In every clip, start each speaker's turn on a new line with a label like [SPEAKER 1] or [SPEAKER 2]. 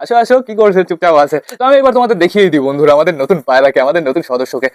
[SPEAKER 1] আসো আসো, কি করছে? চুপচাপ আছে। তো আমি এবার তোমাদের দেখিয়ে দিই বন্ধুরা, আমাদের নতুন পায়রাকে, আমাদের নতুন সদস্যকে।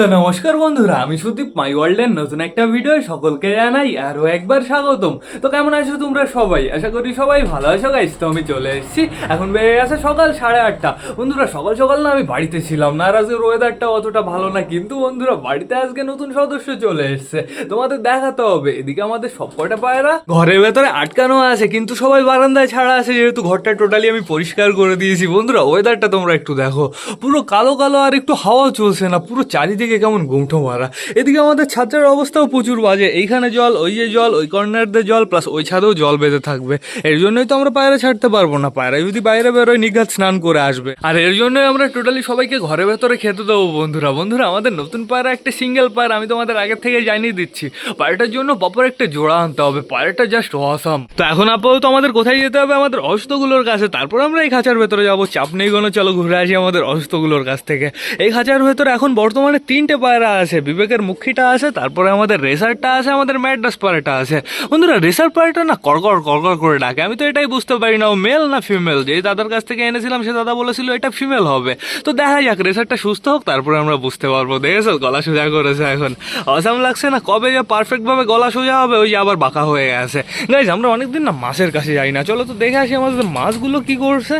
[SPEAKER 2] তো নমস্কার বন্ধুরা, আমি সুদীপ মাই ওয়ার্ল্ডের নতুন একটা ভিডিও সকলকে জানাই আরও একবার স্বাগতম। তো কেমন আছো তোমরা সবাই? আশা করি সবাই ভালো আছো গাইস তো আমি চলে এসেছি। এখন বেড়ে গেছে সকাল সাড়ে আটটা। বন্ধুরা, সকাল সকাল না আমি বাড়িতে ছিলাম না, আর আজকের ওয়েদারটা অতটা ভালো না, কিন্তু বন্ধুরা, বাড়িতে আজকে নতুন সদস্য চলে এসেছে। তোমাদের দেখাতে হবে। এদিকে আমাদের সব কটা পায়রা ঘরের ভেতরে আটকানো আছে, কিন্তু সবাই বারান্দায় ছাড়া আছে, যেহেতু ঘরটা টোটালি আমি পরিষ্কার করে দিয়েছি। বন্ধুরা ওয়েদারটা তোমরা একটু দেখো। পুরো কালো কালো আর একটু হাওয়া চলছে না, পুরো চারিদিকে কেমন গুমঠো মারা। এদিকে আমাদের ছাদের অবস্থাও প্রচুর বাজে। এইখানে জল, ওই যে জল, ওই কর্নারদের জল প্লাস ওই ছাদেও জল বেঁধে থাকবে। এর জন্যই তো আমরা পায়রা ছাড়তে পারব না। পায়রা যদি বাইরে বেরোয়, নিঘাত স্নান করে আসবে। আর এর জন্যই আমরা টোটালি সবাইকে ঘরে ভেতরে খেতে দেবো, বন্ধুরা। বন্ধুরা, আমাদের নতুন পায়রা একটা সিঙ্গেল পায়রা, আমি তোমাদের আগের থেকে জানিয়ে দিচ্ছি। পায়রাটার জন্য বাপার একটা জোড়া আনতে হবে। পায়রাটা জাস্ট অসাম তো এখন আপাতত আমাদের কোথায় যেতে হবে? আমাদের অসুস্থগুলোর কাছে। তারপর আমরা এই খাঁচার ভেতরে যাব। চাপ নেই কোনো, চলো ঘুরে আসি আমাদের অসুস্থগুলোর কাছ থেকে। এই খাঁচার ভেতরে এখন বর্তমানে তিনটে পায়রা আছে, বিবেকের মুখিটা আছে, তারপরে আমাদের রেসারটা আছে, আমাদের ম্যাড্রাস পায়রাটা আছে। বন্ধুরা, রেসার পায়রাটা না করকর করকর করে ডাকে। আমি তো এটাই বুঝতে পারি না, ও মেল না ফিমেল যে দাদার কাছ থেকে এনেছিলাম, সে দাদা বলেছিল এটা ফিমেল হবে। তো দেখা যাক, রেসারটা সুস্থ হোক, তারপরে আমরা বুঝতে পারব। দেখেছ গলা সোজা করেছে এখন। অসাম লাগছে না, কবে যে পারফেক্টভাবে গলা সোজা হবে, ওই যে আবার বাঁকা হয়ে গেছে। গাইজ আমরা অনেকদিন না মাছের কাছে যাই না। চলো তো দেখে আসি আমাদের মাছগুলো কি করছে।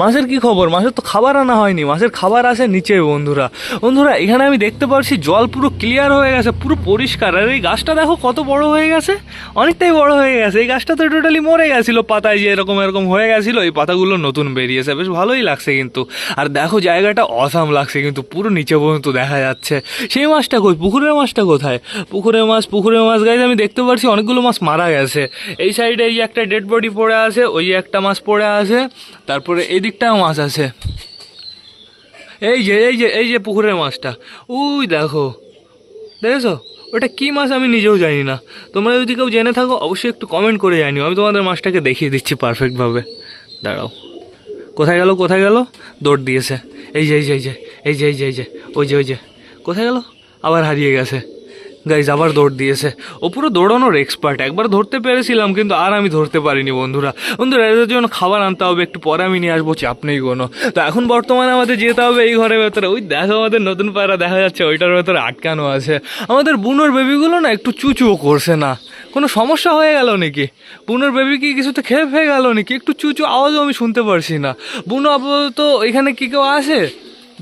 [SPEAKER 2] মাছের কি খবর? মাছের তো খাবার আনা হয়নি, মাছের খাবার আছে নিচে বন্ধুরা। বন্ধুরা, এখানে আমি দেখতে পাচ্ছি জল পুরো ক্লিয়ার হয়ে গেছে, পুরো পরিষ্কার। আর এই গাছটা দেখো কত বড় হয়ে গেছে? অনেকটাই বড় হয়ে গেছে। এই গাছটা তো টোটালি মরে গেছিল, পাতায় যে এরকম এরকম হয়ে গেছিল, এই পাতাগুলো নতুন বেরিয়েছে। বেশ ভালোই লাগছে কিন্তু। আর দেখো জায়গাটা অসাম লাগছে কিন্তু, পুরো নিচে পর্যন্ত দেখা যাচ্ছে। সেই মাছটা কই? পুকুরের মাছটা কোথায়? পুকুরের মাছ পুকুরের মাছ গাইজ আমি দেখতে পাচ্ছি অনেকগুলো মাছ মারা গেছে। এই সাইডে এই একটা ডেড বডি পড়ে আছে, ওই একটা মাছ পড়ে আছে। তারপরে এই দিকটাও মাছ আছে। এই যে এই যে এই যে পুকুরের মাছটা। উই, দেখো। দেখেছ? ওটা কী মাছ আমি নিজেও জানি না। তোমরা যদি কেউ জেনে থাকো, অবশ্যই একটু কমেন্ট করে জানিও। আমি তোমাদের মাছটাকে দেখিয়ে দিচ্ছি পারফেক্টভাবে দাঁড়াও। কোথায় গেল কোথায় গেল? দৌড় দিয়েছে। এই যে এই যে এই যে এই যে এই যে এই যে, ওই যে ওই যে। কোথায় গেল? আবার হারিয়ে গেছে। গাইজ আবার দৌড় দিয়েছে। ও পুরো দৌড়ানোর এক্সপার্ট একবার ধরতে পেরেছিলাম, কিন্তু আর আমি ধরতে পারিনি, বন্ধুরা। বন্ধুরা, এদের জন্য খাবার আনতে হবে, একটু পরে আমি নিয়ে আসব, চাপ নেই কোনো। তো এখন বর্তমানে আমাদের যেতে হবে এই ঘরের ভেতরে। ওই দেখো, আমাদের নতুন পায়রা দেখা যাচ্ছে, ওইটার ভেতরে আটকানো আছে। আমাদের বুনোর বেবিগুলো না একটু চুচুও করছে না। কোনো সমস্যা হয়ে গেল নাকি? বুনোর বেবি কি কিছুতে খেয়ে ফেয়ে গেল নাকি? একটু চুচু আওয়াজও আমি শুনতে পারছি না। বুনো আপাতত এখানে কি কেউ আছে?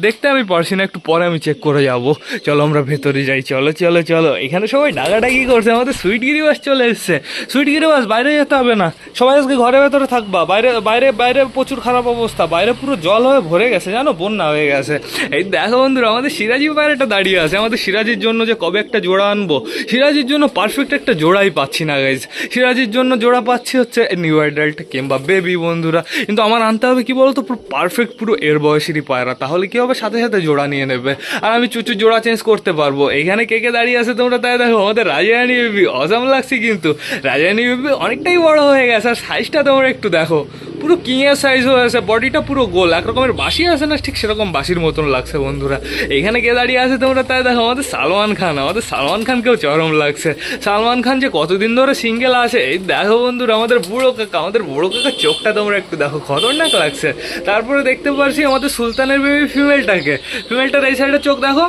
[SPEAKER 2] দেখতে আমি পারছি না, একটু পরে আমি চেক করে যাব। চলো আমরা ভেতরে যাই, চলো চলো চলো। এখানে সবাই ডাকাডাকি করছে, আমাদের সুইট গিরিবাস চলে এসছে। সুইট গিরিবাস বাইরে যেতে হবে না। সবাই আজকে ঘরের ভেতরে থাকবা। বাইরে বাইরে বাইরে প্রচুর খারাপ অবস্থা। বাইরে পুরো জল হয়ে ভরে গেছে, জানো? বন্যা হয়ে গেছে। এই দেখো বন্ধুরা, আমাদের সিরাজি বাইরেটা দাঁড়িয়ে আছে। আমাদের সিরাজির জন্য যে কবে একটা জোড়া আনব, সিরাজির জন্য পারফেক্ট একটা জোড়াই পাচ্ছি না গাইজ সিরাজির জন্য জোড়া পাচ্ছি হচ্ছে নিউ অ্যাডাল্ট কিংবা বেবি বন্ধুরা, কিন্তু আমার আনতে হবে কি বলতো? পুরো পারফেক্ট পুরো এর বয়সেরই পায়রা। তাহলে কি হবে সাথে সাথে জোড়া নিয়ে নেবে। আর আমি চুচু জোড়া চেঞ্জ করতে পারব। এখানে কে কে দাঁড়িয়ে আছে তোমরা তাই দেখো? আমাদের রাজারানী বেবি, অজাম লাগছে কিন্তু। রাজারানী বেবি অনেকটাই বড় হয়ে গেছে, আর সাইজটা তোমরা একটু দেখো। পুরো কিংয়ের সাইজ হয়ে আছে বডিটা পুরো গোল। এক রকমের বাসি আছে না? ঠিক সেরকম বাসির মতন লাগছে বন্ধুরা। এখানে কে দাঁড়িয়ে আছে তোমরা? তাই দেখো, আমাদের সালমান খান। আমাদের সালমান খানকেও চরম লাগছে। সালমান খান যে কতদিন ধরে সিঙ্গেল আছে, এই দেখো বন্ধুরা, আমাদের বুড়ো কাকা, আমাদের বুড়ো কাকার চোখটা তোমরা একটু দেখো, খতরনাক লাগছে। তারপরে দেখতে পারছি আমাদের সুলতানের বেবি ফিমেলটাকে ফিমেলটার এই সাইডে চোখ দেখো?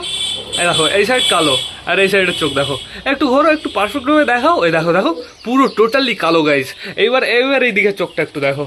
[SPEAKER 2] এই দেখো, এই সাইড কালো, আর এই সাইডের চোখ দেখো। একটু ঘোরো, একটু পারফেক্টভাবে দেখাও। এই দেখো দেখো, পুরো টোটালি কালো গাইজ এইবার এইবার এই দিকে চোখটা একটু দেখো।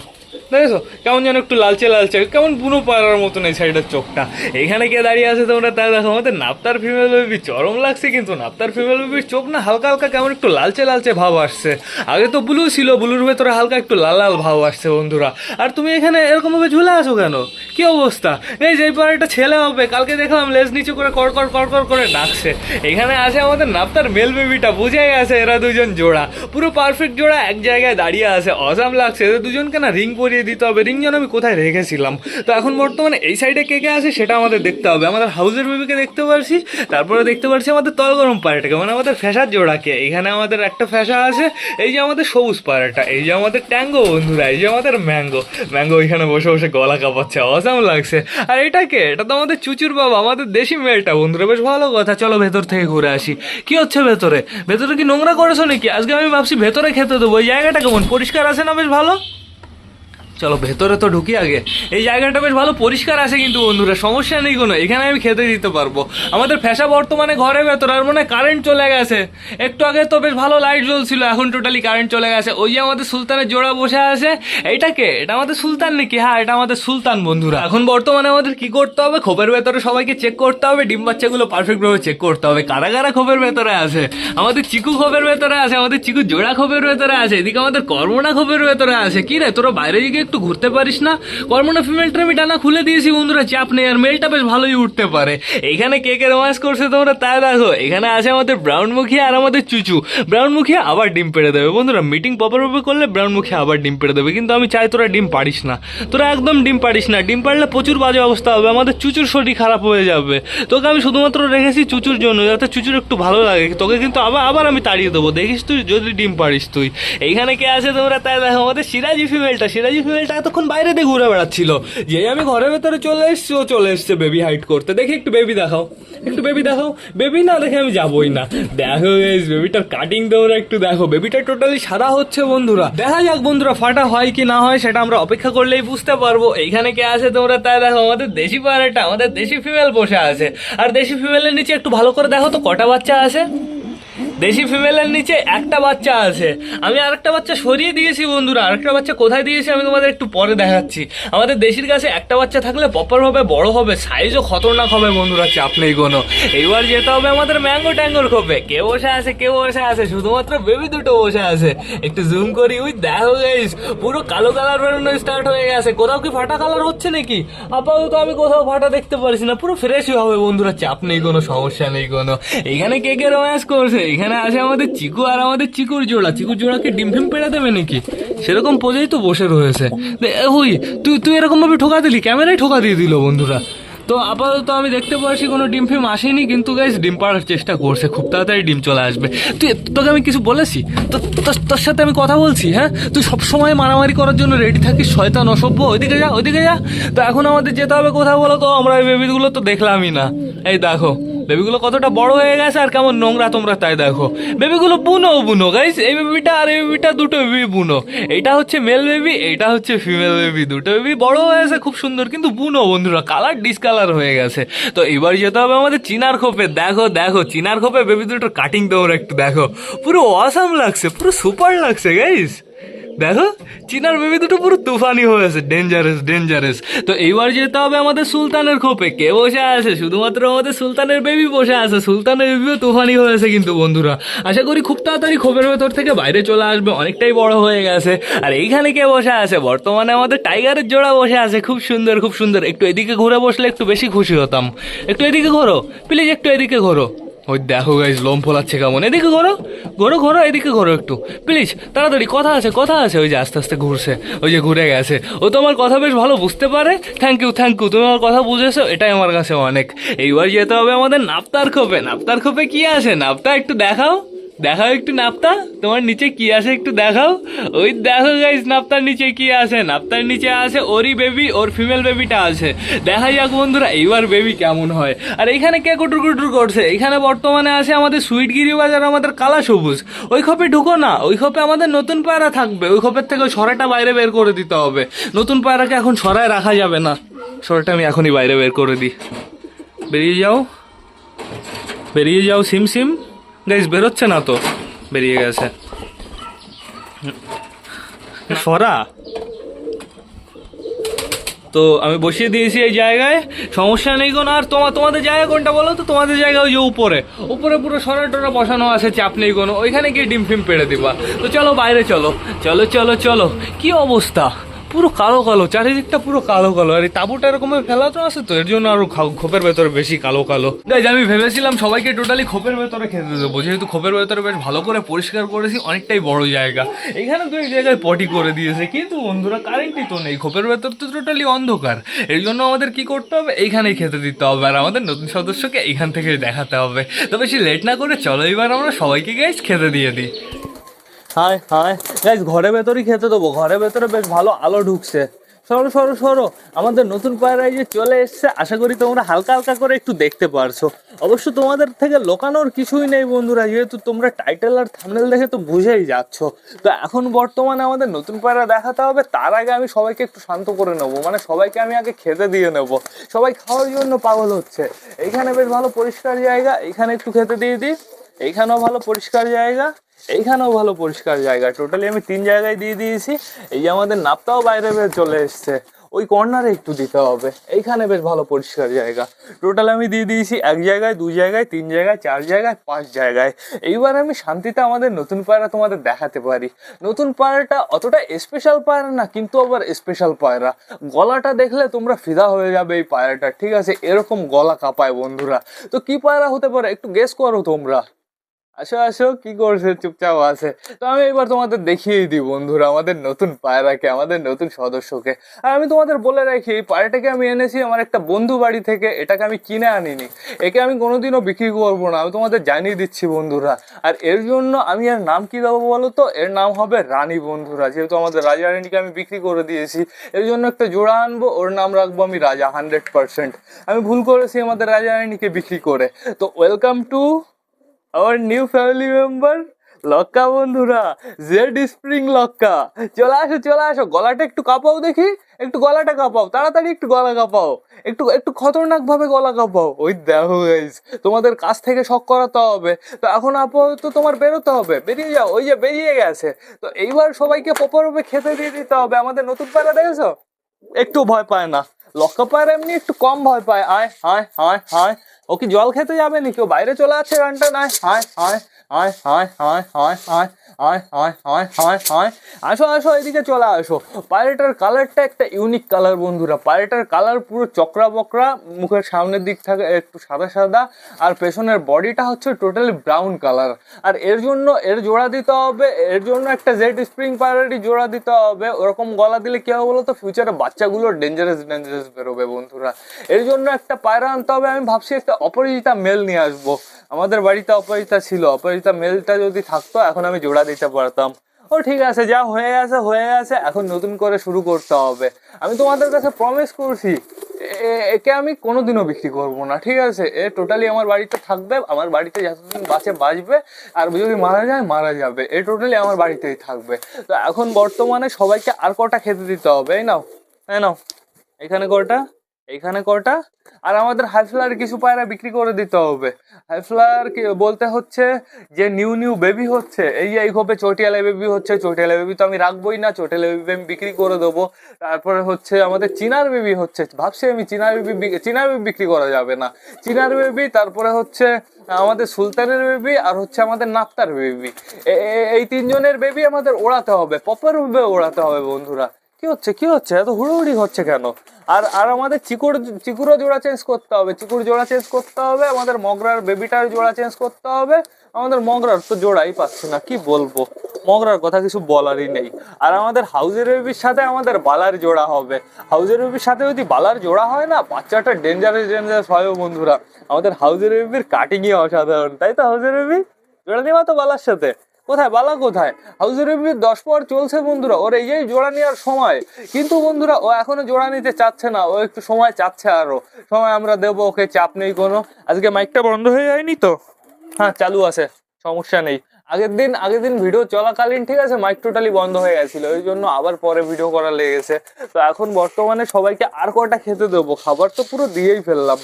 [SPEAKER 2] দেখেছ? কেমন যেন একটু লালচে লালচে। কেমন বুনো পাড়ার মতন এই সাইডের চোখটা। এখানে কে দাঁড়িয়ে আছে তোমরা তাই দেখো। আমাদের নাপ্তার ফিমেল বেবি চরম লাগছে কিন্তু। নাপ্তার ফিমেল বেবির চোখ না হালকা হালকা কেমন একটু লালচে লালচে ভাব আসছে। আগে তো ব্লু ছিল ব্লুর ভেতরে হালকা একটু লাল লাল ভাব আসছে বন্ধুরা। আর তুমি এখানে এরকমভাবে ঝুলে আছো কেন? কি অবস্থা? এই যে পর একটা ছেলে হবে, কালকে দেখলাম লেজ নিচু করে কর কর কর ডাকছে। এখানে আছে আমাদের নাপ্তার মেল বেবিটা বুঝে গেছে এরা দুজন জোড়া। পুরো পারফেক্ট জোড়া এক জায়গায় দাঁড়িয়ে আছে। অসাম লাগছে, এদের দুজনকে না রিং পরিয়ে সরিয়ে দিতে হবে। রিঞ্জন আমি কোথায় রেখেছিলাম? তো এখন বর্তমানে এই সাইডে কে কে আছে সেটা আমাদের দেখতে হবে। আমাদের হাউসের বেবিকে দেখতে পারছি, তারপরে দেখতে পারছি আমাদের তলগরম পায়রাটাকে মানে আমাদের ফ্যাসার জোড়াকে। এখানে আমাদের একটা ফ্যাসা আছে, এই যে আমাদের সবুজ পায়রাটা এই যে আমাদের ট্যাঙ্গো বন্ধুরা, এই যে আমাদের ম্যাঙ্গো। ম্যাঙ্গো ওইখানে বসে বসে গলা কাঁপাচ্ছে, অসাম লাগছে। আর এটাকে এটা তো আমাদের চুচুর বাবা, আমাদের দেশি মেয়েটা। বন্ধুরা, বেশ ভালো কথা, চলো ভেতর থেকে ঘুরে আসি। কি হচ্ছে ভেতরে? ভেতরে কি নোংরা করেছ নাকি? আজকে আমি ভাবছি ভেতরে খেতে দেবো ওই জায়গাটা কেমন? পরিষ্কার আছে না বেশ ভালো? চলো, ভেতরে তো ঢুকি আগে। এই জায়গাটা বেশ ভালো পরিষ্কার আছে কিন্তু বন্ধুরা, সমস্যা নেই কোনো। এখানে আমি খেতে দিতে পারব। আমাদের ফ্যাসা বর্তমানে ঘরে ভেতর, আর মনে কারেন্ট চলে গেছে। একটু আগে তো বেশ ভালো লাইট জ্বলছিল, এখন টোটালি কারেন্ট চলে গেছে। ওই যে আমাদের সুলতানের জোড়া বসে আছে। এটা কে? এটা আমাদের সুলতান নাকি? হ্যাঁ এটা আমাদের সুলতান বন্ধুরা। এখন বর্তমানে আমাদের কি করতে হবে? খোপের ভেতরে সবাইকে চেক করতে হবে। ডিম বাচ্চাগুলো পারফেক্টভাবে চেক করতে হবে। কারা কারা খোপের ভেতরে আছে? আমাদের চিকু খোপের ভেতরে আছে, আমাদের চিকু জোড়া খোপের ভেতরে আছে, এদিকে আমাদের কর্মনা খোপের ভেতরে আছে। কি রে, তোরা বাইরে গিয়ে একটু ঘুরতে পারিস না? কর্মনা ফিমেলটা আমি ডানা খুলে দিয়েছি বন্ধুরা, চাপ নেই, আর মেলটা বেশ ভালোই উঠতে পারে। এখানে কে কে রোমান্স করছে তোমরা তাই দেখো। এখানে আছে আমাদের ব্রাউন মুখিয়া আর আমাদের চুচু। ব্রাউন মুখিয়া আবার ডিম পেড়ে দেবে। বন্ধুরা মিটিং প্রপার ভাবে করলে ব্রাউন মুখিয়া আবার ডিম পেড়ে দেবে। কিন্তু আমি চাই তোরা ডিম পারিস না। তোরা একদম ডিম পারিস না। ডিম পারলে প্রচুর বাজে অবস্থা হবে। আমাদের চুচুর শরীর খারাপ হয়ে যাবে। তোকে আমি শুধুমাত্র রেখেছি চুচুর জন্য, যাতে চুচুর একটু ভালো লাগে। তোকে কিন্তু আবার আবার আমি তাড়িয়ে দেবো। দেখিস তুই, যদি ডিম পারিস তুই। এইখানে কে আছে তোমরা তাই দেখো। আমাদের সিরাজি ফিমেলটা, সিরাজি ফিমেলটা এতক্ষণ বাইরে দিয়ে ঘুরে বেড়াচ্ছিল। যে আমি ঘরের ভেতরে চলে এসছি, ও চলে এসছে বেবি হাইট করতে। দেখি একটু বেবি দেখাও, একটু বেবি দেখাও। বেবি না দেখে আমি যাবোই না। দেখো বেবিটার কাটিং তোমরা একটু দেখো। বেবিটা টোটালি সাদা হচ্ছে বন্ধুরা। দেখা যাক বন্ধুরা, ফাটা হয় কি না হয়, সেটা আমরা অপেক্ষা করলেই বুঝতে পারব। এইখানে কে আছে তোমরা? তাই দেখো, আমাদের দেশি পায়রাটা আমাদের দেশি ফিমেল বসে আছে। আর দেশি ফিমেলের নিচে একটু ভালো করে দেখো তো, কটা বাচ্চা আছে? দেশি ফিমেলের নিচে একটা বাচ্চা আছে। আমি আরেকটা বাচ্চা সরিয়ে দিয়েছি বন্ধুরা। আরেকটা বাচ্চা কোথায় দিয়েছি আমি তোমাদের একটু পরে দেখাচ্ছি। আমাদের দেশির কাছে একটা বাচ্চা থাকলে প্রপার হবে, বড় হবে সাইজও খতরনাক হবে বন্ধুরা, চাপ নেই কোনো। এইবার যেতে হবে আমাদের ম্যাঙ্গো ট্যাঙ্গোর খোপে। কে বসে আছে, কে বসে আছে? শুধুমাত্র বেবি দুটো বসে আছে। একটু জুম করি ওই দেখো গাইস পুরো কালো কালার বেরোনো স্টার্ট হয়ে গেছে। কোথাও কি ফাটা কালার হচ্ছে নাকি? আপাতত আমি কোথাও ফাটা দেখতে পারছি না। পুরো ফ্রেশই হবে বন্ধুরা, চাপ নেই কোনো, সমস্যা নেই কোনো। এখানে কে কে রোম্যান্স করছে এখানে আছে আমাদের চিকু আর আমাদের চিকুর জোড়া। চিকুর জোড়াকে ডিম ফিম পেড়ে দেবে নাকি? সেরকম পোজেই তো বসে রয়েছে। ওই, তুই তুই এরকম ভাবে ঠোকা দিলি, ক্যামেরায় ঠোকা দিয়ে দিল বন্ধুরা। তো আপাতত আমি দেখতে পাচ্ছি কোনো ডিম ফিম আসেনি, কিন্তু গাইস ডিম পাড়ার চেষ্টা করছে। খুব তাড়াতাড়ি ডিম চলে আসবে। তুই, তোকে আমি কিছু বলেছি? তো তোর- তোর সাথে আমি কথা বলছি হ্যাঁ? তুই সবসময় মারামারি করার জন্য রেডি থাকিস, শয়তান অসভ্য। ওইদিকে যা ওইদিকে যা। তো এখন আমাদের যেতে হবে কোথাও বলো তো? আমরা এই বেবিগুলো তো দেখলামই না। এই দেখো। বেবিগুলো কতটা বড় হয়ে গেছে আর কেমন নোংরা তোমরা তাই দেখো। বেবিগুলো বুনো বুনো গাইস এই বেবিটা আর এই বেবিটা দুটো বেবি বুনো। এইটা হচ্ছে মেল বেবি এইটা হচ্ছে ফিমেল বেবি দুটো বেবি বড় হয়েছে খুব সুন্দর। কিন্তু বুনো, বন্ধুরা কালার ডিসকালার হয়ে গেছে। তো এবার যেতে হবে আমাদের চিনার খোপে। দেখো দেখো, চিনার খোপে বেবি দুটোর কাটিং তোমরা একটু দেখো। পুরো অসাম লাগছে, পুরো সুপার লাগছে গাইস দেখো, চিনার বেবি দুটো পুরো তুফানি হয়েছে ডেঞ্জারাস ডেঞ্জারাস তো এইবার যেতে হবে আমাদের সুলতানের খোপে। কে বসে আছে? শুধুমাত্র আমাদের সুলতানের বেবি বসে আছে। সুলতানের বেবিও তুফানি হয়েছে কিন্তু, বন্ধুরা। আশা করি খুব তাড়াতাড়ি খোপের ভেতর থেকে বাইরে চলে আসবে। অনেকটাই বড় হয়ে গেছে। আর এইখানে কে বসে আছে? বর্তমানে আমাদের টাইগারের জোড়া বসে আছে। খুব সুন্দর খুব সুন্দর। একটু এদিকে ঘুরে বসলে একটু বেশি খুশি হতাম। একটু এদিকে ঘোরো। প্লিজ একটু এদিকে ঘোরো। ওই দেখো গাইজ লোম ফোলাচ্ছে কেমন? এদিকে ঘোরো ঘোরো ঘোরো, এদিকে ঘোরো একটু। প্লিজ তাড়াতাড়ি, কথা আছে কথা আছে। ওই যে আস্তে আস্তে ঘুরছে, ওই যে ঘুরে গেছে। ও তোমার কথা বেশ ভালো বুঝতে পারে। থ্যাংক ইউ থ্যাংক ইউ তুমি আমার কথা বুঝেছ, এটাই আমার কাছে অনেক। এইবার যেতে হবে আমাদের নাপ্তার খোপে। নাপ্তার খোপে কি আছে? নাপ্তা একটু দেখাও। দেখাও একটু নাপ্তা। তোমার নিচে কি আছে একটু দেখাও। ওই দেখো গাইস নাপ্তার নিচে কি আছে? নাপ্তার নিচে আছে ওরই বেবি ওর ফিমেল বেবিটা আছে। দেখা যাক বন্ধুরা, এইবার বেবি কেমন হয়। আর এইখানে কে কুটুর কুটুর করছে? এখানে বর্তমানে আছে আমাদের সুইট গিরিবাজ আর আমাদের কালা সবুজ। ওই খোপে ঢুকো না, ওই খোপে আমাদের নতুন পায়রা থাকবে। ওই খোপের থেকে সরাটা বাইরে বের করে দিতে হবে। নতুন পায়রাকে এখন সরায় রাখা যাবে না। সরাটা আমি এখনই বাইরে বের করে দিই। বেরিয়ে যাও। বেরিয়ে যাও, সিম সিম। গাইস বেরোচ্ছে না তো। বেরিয়ে গেছে। সরা। তো আমি বসিয়ে দিয়েছি এই জায়গায়। সমস্যা নেই কোনো আর তোমার তোমাদের জায়গা কোনটা বলো তো? তোমাদের জায়গা ওই যে উপরে। উপরে পুরো সরা টরা বসানো আছে, চাপ নেই কোনো। ওইখানে গিয়ে ডিম ফিম পেড়ে দিবা। তো চলো, বাইরে চলো। চলো চলো চলো। কি অবস্থা? পুরো কালো কালো, চারিদিকটা পুরো কালো কালো। আর এই তাঁবুটা এরকম ফেলানো আছে তো? এর জন্য আরও খোপের ভেতরে বেশি কালো কালো। গাইজ আমি ভেবেছিলাম সবাইকে টোটালি খোপের ভেতরে খেতে দেবো। যেহেতু খোপের ভেতরে বেশ ভালো করে পরিষ্কার করেছি, অনেকটাই বড় জায়গা। এখানে দুই জায়গায় পটি করে দিয়েছে। কিন্তু বন্ধুরা কারেন্টই তো নেই। খোপের ভেতর তো টোটালি অন্ধকার। এই জন্য আমাদের কি করতে হবে? এইখানেই খেতে দিতে হবে। আর আমাদের নতুন সদস্যকে এখান থেকে দেখাতে হবে। তো বেশি লেট না করে চলো, এবার আমরা সবাইকে গাইজ খেতে দিয়ে দিই। হাই হাই গাইজ ঘরের ভেতরেই খেতে দেবো। ঘরের ভেতরে বেশ ভালো আলো ঢুকছে। সরো সরো সরো। আমাদের নতুন পায়রায় যে চলে এসছে। আশা করি তোমরা হালকা হালকা করে একটু দেখতে পারছ। অবশ্য তোমাদের থেকে লোকানোর কিছুই নেই বন্ধুরা। যেহেতু তোমরা টাইটেল আর থামনেল দেখে তো বুঝেই যাচ্ছ। তো এখন বর্তমানে আমাদের নতুন পায়রা দেখাতে হবে। তার আগে আমি সবাইকে একটু শান্ত করে নেব। মানে সবাইকে আমি আগে খেতে দিয়ে নেব। সবাই খাওয়ার জন্য পাগল হচ্ছে। এইখানে বেশ ভালো পরিষ্কার জায়গা। এইখানে একটু খেতে দিয়ে দিই। এইখানেও ভালো পরিষ্কার জায়গা। এইখানেও ভালো পরিষ্কার জায়গা। টোটালি আমি তিন জায়গায় দিয়ে দিয়েছি। এই যে আমাদের নাপটাও বাইরে বের চলে এসছে। ওই কর্নারে একটু দিতে হবে। এইখানে বেশ ভালো পরিষ্কার জায়গা। টোটাল আমি দিয়ে দিয়েছি এক জায়গায় দুই জায়গায়, তিন জায়গায়, চার জায়গায়, পাঁচ জায়গায়। এইবার আমি শান্তিতে আমাদের নতুন পায়রা তোমাদের দেখাতে পারি। নতুন পায়রাটা অতটা স্পেশাল পায়রা না, কিন্তু আবার স্পেশাল পায়রা। গলাটা দেখলে তোমরা ফিদা হয়ে যাবে এই পায়রাটা, ঠিক আছে? এরকম গলা কাঁপায় বন্ধুরা। তো কি পায়রা হতে পারে? একটু গেস করো তোমরা। আসো আসো, কি করছে? চুপচাপ আছে। তো আমি এবার তোমাদের দেখিয়ে দিই বন্ধুরা, আমাদের নতুন পায়রাকে, আমাদের নতুন সদস্যকে। আর আমি তোমাদের বলে রাখি, এই পায়রাটাকে আমি এনেছি আমার একটা বন্ধু বাড়ি থেকে, এটাকে আমি কিনে আনিনি। একে আমি কোনোদিনও বিক্রি করব না, আমি তোমাদের জানিয়ে দিচ্ছি বন্ধুরা। আর এর জন্য আমি এর নাম কি দেবো বলো তো? এর নাম হবে রানী বন্ধুরা, যেহেতু আমাদের রাজা রানীকে আমি বিক্রি করে দিয়েছি। এর জন্য একটা জোড়া আনব, ওর নাম রাখব আমি রাজা হান্ড্রেড পার্সেন্ট আমি ভুল করেছি আমাদের রাজা রানীকে বিক্রি করে। তো ওয়েলকাম টু আমার নিউ ফ্যামিলি মেম্বার লক্কা বন্ধুরা জেড স্প্রিং লক্কা। চলে আসো চলে আসো। গলাটা একটু কাঁপাও দেখি। একটু গলাটা কাঁপাও। তাড়াতাড়ি একটু গলা কাঁপাও। একটু একটু খতরনাক ভাবে গলা কাঁপাও। ওই দেখো গাইস তোমাদের কাছ থেকে শখ করাতে হবে। তো এখন আপাতত তোমার বেরোতে হবে। বেরিয়ে যাও। ওই যে বেরিয়ে গেছে। তো এইবার সবাইকে প্রপারভাবে খেতে দিয়ে দিতে হবে। আমাদের নতুন পায়রা দেখেছ? একটু ভয় পায় না। লক্কা পায়রা এমনি একটু কম ভয় পায়। আয় হায় হায় হায় ও কি জল খেতে যাবে নি কেউ বাইরে চলে আছে গানটা? নাই হায় হায়। হায় হায় হায় হায় হায় হায় হায় হায় হায় হায়। আসো আসো, এদিকে চলে আসো। পায়রাটার কালারটা একটা ইউনিক কালার বন্ধুরা। পায়রাটার কালার পুরো চকরা বকরা, মুখের সামনের দিক থাকে একটু সাদা সাদা, আর পেছনের বডিটা হচ্ছে টোটালি ব্রাউন কালার আর এর জন্য, এর জোড়া দিতে হবে, এর জন্য একটা জেড স্প্রিং পায়রাটি জোড়া দিতে হবে। ওরকম গলা দিলে কি হবে বলো তো ফিউচারে বাচ্চাগুলো ডেঞ্জারাস ডেঞ্জারাস বেরোবে বন্ধুরা। এর জন্য একটা পায়রা আনতে হবে। আমি ভাবছি একটা অপরাজিতা মেল নিয়ে আসব। আমাদের বাড়িতে অপরাজিতা ছিল অপরাজিতা মেলটা যদি থাকতো, এখন আমি জোড়া দিতে পারতাম। ও ঠিক আছে, যা হয়ে আছে হয়ে আছে এখন নতুন করে শুরু করতে হবে। আমি তোমাদের কাছে প্রমিস করছি একে আমি কোনোদিনও বিক্রি করব না, ঠিক আছে? এ টোটালি আমার বাড়িতে থাকবে, আমার বাড়িতে যতদিন বাঁচে, বাঁচবে, আর যদি মারা যায়, মারা যাবে, এ টোটালি আমার বাড়িতেই থাকবে। তো এখন বর্তমানে সবাইকে আর কটা খেতে দিতে হবে এই নাও এই নাও এখানে কটা? এইখানে কটা? আর আমাদের হাইফ্লার কিছু পায়রা বিক্রি করে দিতে হবে। হাইফ্লার বলতে হচ্ছে যে নিউ নিউ বেবি হচ্ছে, এই এই খোপে চটিয়ালা বেবি হচ্ছে, চটিয়ালা বেবি তো আমি রাখবোই না, চটিয়ালা বেবি আমি বিক্রি করে দেবো। তারপরে হচ্ছে আমাদের চিনার বেবি হচ্ছে, ভাবছি আমি চিনার বেবি চিনার বেবি বিক্রি করা যাবে না। চিনার বেবি, তারপরে হচ্ছে আমাদের সুলতানের বেবি, আর হচ্ছে আমাদের নাপ্তার বেবি। এই তিনজনের বেবি আমাদের ওড়াতে হবে প্রপার ভাবে ওড়াতে হবে বন্ধুরা। কি হচ্ছে কি হচ্ছে? এত হুড়োহুড়ি হচ্ছে কেন? আর আর আমাদের চিকুর, চিকুরও জোড়া চেঞ্জ করতে হবে, চিকুর জোড়া চেঞ্জ করতে হবে, আমাদের মগরার বেবিটার জোড়া চেঞ্জ করতে হবে, আমাদের মগরার তো জোড়াই পাচ্ছি না, কি বলব? মগরার কথা কিছু বলারই নেই। আর আমাদের হাউজের বেবির সাথে আমাদের বালার জোড়া হবে। হাউজের বেবির সাথে যদি বালার জোড়া হয় না, বাচ্চাটা ডেঞ্জারাস ডেঞ্জারাস হয় বন্ধুরা। আমাদের হাউজের বেবির কাটিংই অসাধারণ, তাই তো হাউজের বেবি জোড়া নেওয়া তো বালার সাথে। কোথায়? বালা কোথায়? হাউজের বেবির দশ পর চলছে বন্ধুরা। ওর এই জোড়া নেওয়ার সময়। কিন্তু বন্ধুরা, ও এখনও জোড়া নিতে চাচ্ছে না। ও একটু সময় চাচ্ছে আরও। সময় আমরা দেবো, ওকে চাপ নেই কোনো। আজকে মাইকটা বন্ধ হয়ে যায়নি তো? হ্যাঁ চালু আছে। সমস্যা নেই। আগের দিন আগের দিন ভিডিও চলাকালীন, ঠিক আছে, মাইক টোটালি বন্ধ হয়ে গেছিল। ওই জন্য আবার পরে ভিডিও করা লেগেছে। তো এখন বর্তমানে সবাইকে আর কটা খেতে দেবো। খাবার তো পুরো দিয়েই ফেললাম।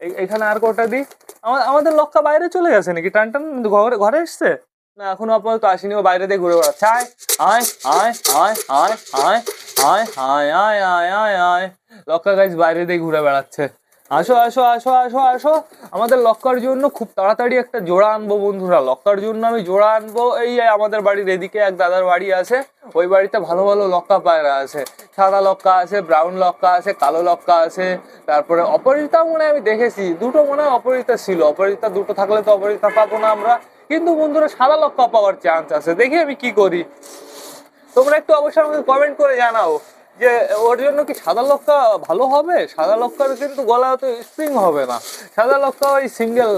[SPEAKER 2] এখানে আর কটা দিই? আমা- আমাদের লক্কা বাইরে চলে গেছে নাকি? টান টান ঘরে ঘরে এসছে? না এখনও আপাতত আসেনি ও বাইরে দিয়ে ঘুরে বেড়াচ্ছে আয় আয় আয় আয় আয় আয় আয় আয় আয় আয় আয় আয় লক্কা গাইজ বাইরে দিয়ে ঘুরে বেড়াচ্ছে
[SPEAKER 1] আসো আসো আসো আসো আসো আমাদের লক্কার জন্য খুব তাড়াতাড়ি একটা জোড়া আনব বন্ধুরা লক্কার জন্য আমি জোড়া আনব এই আমাদের বাড়ির এদিকে এক দাদার বাড়ি আছে ওই বাড়িতে ভালো ভালো লক্কা পায়রা আছে সাদা লক্কা আছে ব্রাউন লক্কা আছে কালো লক্কা আছে তারপরে অপরিতা মনে হয় আমি দেখেছি দুটো মনে হয় অপরাজিতা ছিল অপরিতা দুটো থাকলে তো অপরাজিতা পাবো না আমরা কিন্তু বন্ধুরা সাদা লক্কা পাওয়ার চান্স আছে। দেখি আমি কি করি। তোমরা একটু অবশ্যই আমাকে কমেন্ট করে জানাও যে, ওর জন্য কি সাদা লক্ষ্য ভালো হবে? সাদা লক্ষ্যের কিন্তু গলা তো স্প্রিং হবে না। সাদা লক্ষ্য ওই সিঙ্গেল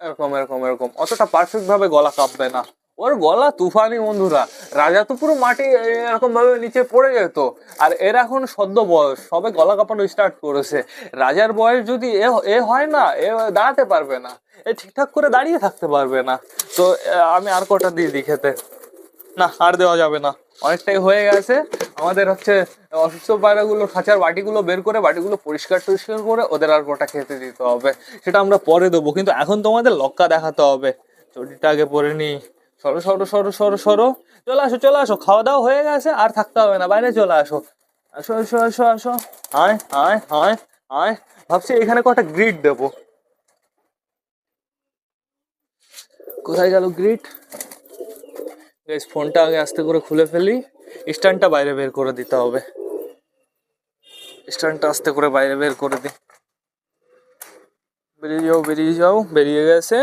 [SPEAKER 1] এরকম এরকম এরকম। অতটা পারফেক্ট ভাবে গলা কাঁপবে না। ওর গলা তুফানি বন্ধুরা। রাজা তো পুরো মাটি এরকম ভাবে নিচে পড়ে যেত। আর এর এখন সদ্য বয়স, সবে গলা কাঁপানো স্টার্ট করেছে। রাজার বয়স যদি এ হয় না, এ দাঁড়াতে পারবে না। এ ঠিকঠাক করে দাঁড়িয়ে থাকতে পারবে না। তো আমি আর কটা দিয়ে দিই খেতে। না, আর দেওয়া যাবে না। অনেকটাই হয়ে গেছে। আমাদের হচ্ছে অসুস্থ পায়রাগুলো, খাঁচার বাটিগুলো বের করে, বাটিগুলো পরিষ্কার টরিষ্কার করে ওদের আর গোটা খেতে দিতে হবে। সেটা আমরা পরে দেবো। কিন্তু এখন তোমাদের লক্কা দেখাতে হবে। চটিটা আগে পরে নি। সরো সরো সরো সরো সরো। চলে আসো চলে আসো। খাওয়া দাওয়া হয়ে গেছে, আর থাকতে হবে না, বাইরে চলে আসো। আসো আসো আসো আসো। আয় আয় আয় আয়। ভাবছি এখানে কটা গ্রিড দেবো। কোথায় গেল গ্রিড ফোনটা আগে আস্তে করে খুলে ফেলি। স্ট্যান্ডটা বাইরে বের করে দিতে হবে। স্ট্যান্ডটা আস্তে করে বাইরে বের করে দিই। বেরিয়ে যাও বেরিয়ে যাও, বেরিয়ে গেছে।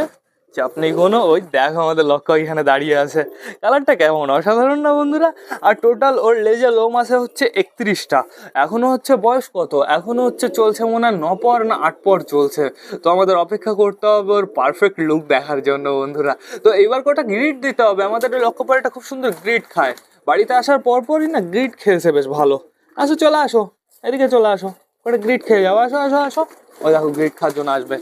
[SPEAKER 1] চাপ নেই কোনো, ওই দেখো আমাদের লক্ষ্য এখানে দাঁড়িয়ে আছে। কালারটা কেমন, অসাধারণ না বন্ধুরা? আর টোটাল ওর লেজে লোম আছে হচ্ছে একত্রিশটা। এখনও হচ্ছে বয়স কত? এখনও হচ্ছে চলছে মনে হয় ন পর না আট পর চলছে। তো আমাদের অপেক্ষা করতে হবে ওর পারফেক্ট লুক দেখার জন্য বন্ধুরা। তো এবার কটা গ্রিড দিতে হবে? আমাদের লক্ষ্য পাড়াটা খুব সুন্দর গ্রিড খায়। বাড়িতে আসার পর পরই না গ্রিড খেয়েছে বেশ ভালো। আসো, চলে আসো। এদিকে চলে আসো। কটা গ্রিড খেয়ে যাও। আসো আসো আসো। ও দেখো গ্রিড খাওয়ার জন্য আসবে।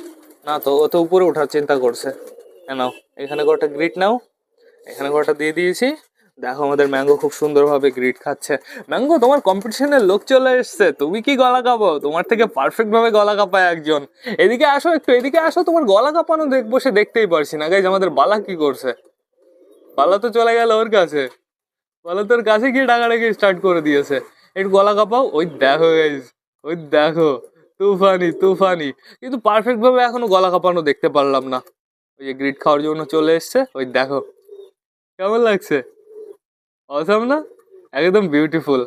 [SPEAKER 1] না তো, ও তো উপরে ওঠার চিন্তা করছে। নাও, এখানে কটা গ্রিড নাও, এখানে কটা দিয়ে দিয়েছি। দেখো আমাদের ম্যাঙ্গো খুব সুন্দরভাবে গ্রিড খাচ্ছে। ম্যাঙ্গো তোমার কম্পিটিশনের লোক চলে এসছে, তুমি কি গলা কাঁপাও তোমার থেকে পারফেক্ট ভাবে গলা কাঁপায় একজন। এদিকে আসো একটু, এদিকে আসো, তোমার গলা কাঁপানো দেখব সে দেখতেই পারছি না। গাইজ আমাদের বালা কি করছে? বালা তো চলে গেল ওর কাছে। বালা তোর কাছে গিয়ে ডাকাডাকি স্টার্ট করে দিয়েছে। একটু গলা কাঁপাও। ওই দেখো গাইজ ওই দেখো, তুফানি তুফানি। কিন্তু পারফেক্টভাবে এখনও গলা কাঁপানো দেখতে পারলাম না। ওই যে গ্রিড খাওয়ার জন্য চলে এসছে। ওই দেখো, কেমন লাগছে? অসাম না? একদম বিউটিফুল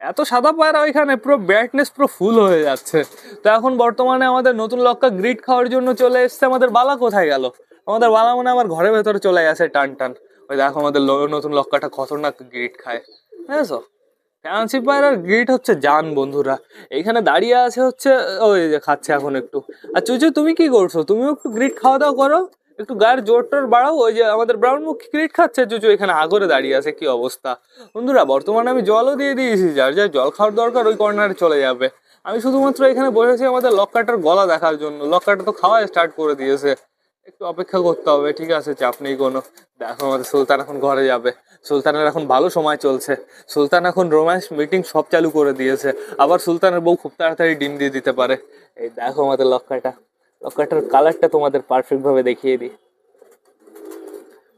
[SPEAKER 1] এত সাদা পায়রা ওইখানে, পুরো ব্রাইটনেস পুরো ফুল হয়ে যাচ্ছে। তো এখন বর্তমানে আমাদের নতুন লক্কা গ্রিড খাওয়ার জন্য চলে এসছে। আমাদের বালা কোথায় গেল? আমাদের বালা মনে আমার ঘরের ভেতরে চলে গেছে টান টান। ওই দেখো আমাদের নতুন লক্কাটা খতরনাক গ্রিড খায়। বুঝেছ? ফ্যান্সি পায়রার গ্রিড হচ্ছে জান, বন্ধুরা। এইখানে দাঁড়িয়ে আছে হচ্ছে, ওই খাচ্ছে এখন একটু। আর চুচু, তুমি কি করছ? তুমিও একটু গ্রিড খাওয়া দাওয়া করো। একটু গায়ের জোর টোর বাড়াও, ওই যে আমাদের ব্রাউন মুখ গ্রিড খাচ্ছে চুচু এখানে আগরে দাঁড়িয়ে আছে, কি অবস্থা? বন্ধুরা, বর্তমানে আমি জলও দিয়ে দিয়েছি, যার যার জল খাওয়ার দরকার ওই কর্নারে চলে যাবে। আমি শুধুমাত্র এখানে বসেছি আমাদের লক্কাটার গলা দেখার জন্য। লক্কাটা তো খাওয়া স্টার্ট করে দিয়েছে। একটু অপেক্ষা করতে হবে, ঠিক আছে, চাপ নেই কোনো। দেখো আমাদের সুলতান এখন ঘরে যাবে। সুলতানের এখন ভালো সময় চলছে। সুলতান এখন রোম্যান্স মিটিং সব চালু করে দিয়েছে। আবার সুলতানের বউ খুব তাড়াতাড়ি ডিম দিয়ে দিতে পারে। এই দেখো আমাদের লক্কাটা লক্কাটার কালারটা তোমাদের পারফেক্টভাবে দেখিয়ে দিই।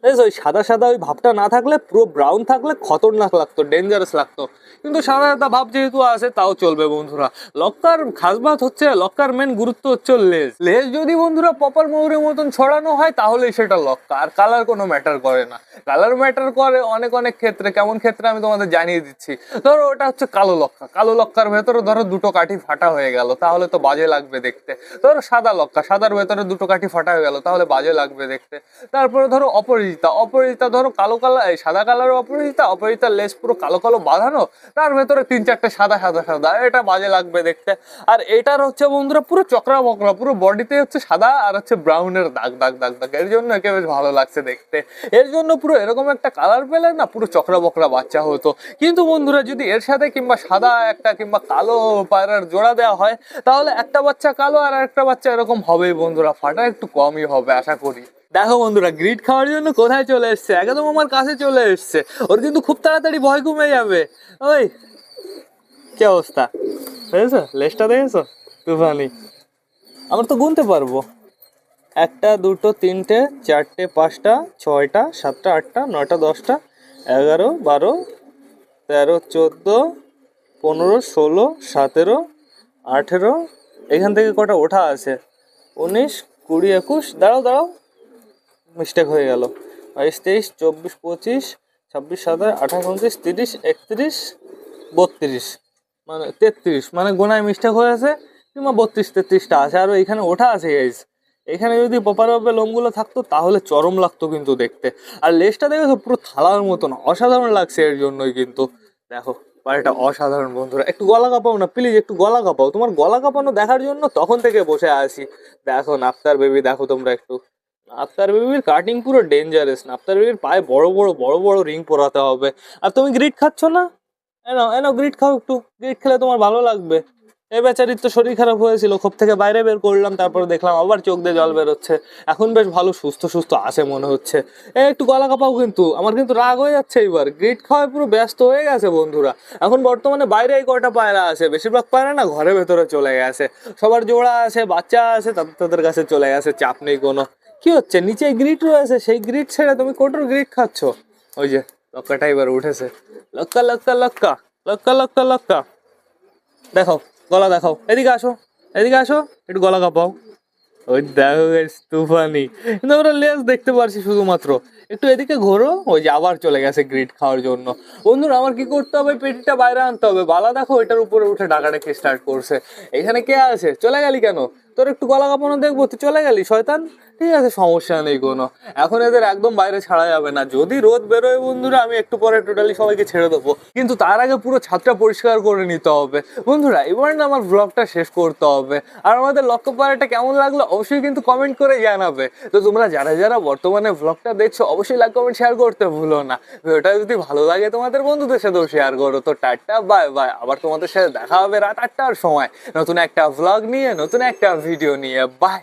[SPEAKER 1] ওই সাদা সাদা ওই ভাবটা না থাকলে, পুরো ব্রাউন থাকলে খতরনাক লাগতো ডেঞ্জারাস লাগতো। কিন্তু সাদা সাদা ভাব যেহেতু আছে, তাও চলবে বন্ধুরা। লক্কার খাসবাত হচ্ছে, লক্কার মেন গুরুত্ব হচ্ছে লেজ লেজ যদি বন্ধুরা পপার ময়ূরের মতন ছড়ানো হয়, তাহলে সেটা লক্কা। আর কালার কোনো ম্যাটার করে না। কালার ম্যাটার করে অনেক অনেক ক্ষেত্রে। কেমন ক্ষেত্রে আমি তোমাদের জানিয়ে দিচ্ছি। ধরো, ওটা হচ্ছে কালো লক্কা। কালো লক্কার ভেতরে ধরো দুটো কাঠি ফাটা হয়ে গেল, তাহলে তো বাজে লাগবে দেখতে। ধরো সাদা লক্কা, সাদার ভেতরে দুটো কাঠি ফাটা হয়ে গেল, তাহলে বাজে লাগবে দেখতে। তারপরে ধরো অপরাজিতা অপরাজিতা ধরো কালো কালার সাদা কালারের অপরাজিতা অপরাজিতার লেস পুরো কালো কালো বাঁধানো, তার ভেতরে তিন চারটে সাদা সাদা সাদা, এটা বাজে লাগবে দেখতে। আর এটার হচ্ছে বন্ধুরা পুরো চকরা বকরা পুরো বডিতে হচ্ছে সাদা আর হচ্ছে ব্রাউনের দাগ দাগ দাগ দাগ। এর জন্য একে বেশ ভালো লাগছে দেখতে। এর জন্য পুরো এরকম একটা কালার পেলে না পুরো চকরা বকরা বাচ্চা হতো। কিন্তু বন্ধুরা যদি এর সাথে কিংবা সাদা একটা কিংবা কালো পায়রার জোড়া দেওয়া হয়, তাহলে একটা বাচ্চা কালো আর একটা বাচ্চা এরকম হবেই বন্ধুরা, ফাটা একটু কমই হবে, আশা করি। দেখো বন্ধুরা, গ্রিড খাওয়ার জন্য কোথায় চলে এসছে? একদম আমার কাছে চলে এসছে। ওর কিন্তু খুব তাড়াতাড়ি ভয় কমে যাবে। ওই, কি অবস্থা? দেখেছ? লেজটা দেখেছ? তুফানি। আমরা তো গুনতে পারব। একটা, দুটো, তিনটে, চারটে, পাঁচটা, ছয়টা, সাতটা, আটটা, নয়টা, দশটা, এগারো, বারো, তেরো, চোদ্দ, পনেরো, ষোলো, সতেরো, আঠেরো, এখান থেকে কটা ওঠা আছে? উনিশ, কুড়ি, একুশ, দাঁড়াও দাঁড়াও। মিস্টেক হয়ে গেল। বাইশ তেইশ, চব্বিশ, পঁচিশ, ছাব্বিশ, সাতাশ, আঠাশ, উনত্রিশ, তিরিশ, একত্রিশ, বত্রিশ। মানে তেত্রিশ। মানে গোনায় মিস্টেক হয়েছে কিংবা বত্রিশ, তেত্রিশটা আছে। আর এখানে ওঠা আছে গাইজ এখানে যদি প্রপারভাবে লোমগুলো থাকতো, তাহলে চরম লাগতো কিন্তু দেখতে। আর লেজটা দেখেছ? পুরো থালার মতন। অসাধারণ লাগছে এর জন্যই কিন্তু। দেখো পাড়িটা অসাধারণ, বন্ধুরা। একটু গলা কাঁপাও না প্লিজ একটু গলা কাঁপাও। তোমার গলা কাঁপানো দেখার জন্য তখন থেকে বসে আছি। দেখো, নাফতার বেবি দেখো তোমরা একটু। নাফতার বেবির কাটিং পুরো ডেঞ্জারাস নাফতার বেবির পায়ে বড় বড় বড় বড় রিং পরাতে হবে। আর তুমি গ্রিট খাচ্ছ না? এনো এনো গ্রিট খাও একটু। গ্রিট খেলে তোমার ভালো লাগবে। এ বেচারির তো শরীর খারাপ হয়েছিল খোপ থেকে বাইরে বের করলাম, তারপরে দেখলাম আবার চোখ দিয়ে জল বেরোচ্ছে। এখন বেশ ভালো, সুস্থ সুস্থ আছে মনে হচ্ছে। এ একটু গলা কাপাও কিন্তু, আমার কিন্তু রাগ হয়ে যাচ্ছে এবার গ্রিট খাওয়ায় পুরো ব্যস্ত হয়ে গেছে বন্ধুরা। এখন বর্তমানে বাইরে এই কয়টা পায়রা আছে? বেশিরভাগ পায়রা না ঘরের ভেতরে চলে গেছে। সবার জোড়া আছে, বাচ্চা আছে তাদের তাদের কাছে চলে গেছে, চাপ নেই কোনো। কি হচ্ছে? নিচে গ্রিট রয়েছে, সেই গ্রিট ছেড়ে তুমি কোটোর গ্রিট খাচ্ছ। ওই যে, লক্কাটা এবার উঠেছে। লক্কা লক্কা লক্কা লক্কা লক্কা লক্কা। দেখাও গলা দেখাও এদিকে আসো এদিকে আসো, একটু গলা কাঁপাও। ওই দেখো তুফানি। কিন্তু আমরা লেজ দেখতে পারছি শুধুমাত্র। একটু এদিকে ঘোরো, ওই যে আবার চলে গেছে গ্রিট খাওয়ার জন্য। বন্ধুরা, আমার কি করতে হবে? পেটিটা বাইরে আনতে হবে। বালা দেখো, এটার উপরে উঠে ডাকা ডেকে স্টার্ট করছে। এখানে কে আছে? চলে গেলি কেন? তোর একটু গলা কাঁপানো দেখব, তুই চলে গেলি, শয়তান? ঠিক আছে, সমস্যা নেই কোনো। এখন এদের একদম বাইরে ছাড়া যাবে না। যদি রোদ বেরোয় বন্ধুরা, আমি একটু পরে টোটালি সবাইকে ছেড়ে দেবো। কিন্তু তার আগে পুরো ছাদটা পরিষ্কার করে নিতে হবে। বন্ধুরা এবার না আমার ব্লগটা শেষ করতে হবে। আর আমাদের লক্ষ্য পাড়াটা কেমন লাগল, অবশ্যই কিন্তু কমেন্ট করে জানাবে। তো তোমরা যারা যারা বর্তমানে ব্লগটা দেখছ, অবশ্যই লাইক কমেন্ট শেয়ার করতে ভুলো না। ভিডিওটা যদি ভালো লাগে তোমাদের বন্ধুদের সাথেও শেয়ার করো। তো টাটা বাই বাই আবার তোমাদের সাথে দেখা হবে রাত আটটার সময়। নতুন একটা ভ্লগ নিয়ে, নতুন একটা ভিডিও নিয়ে বাই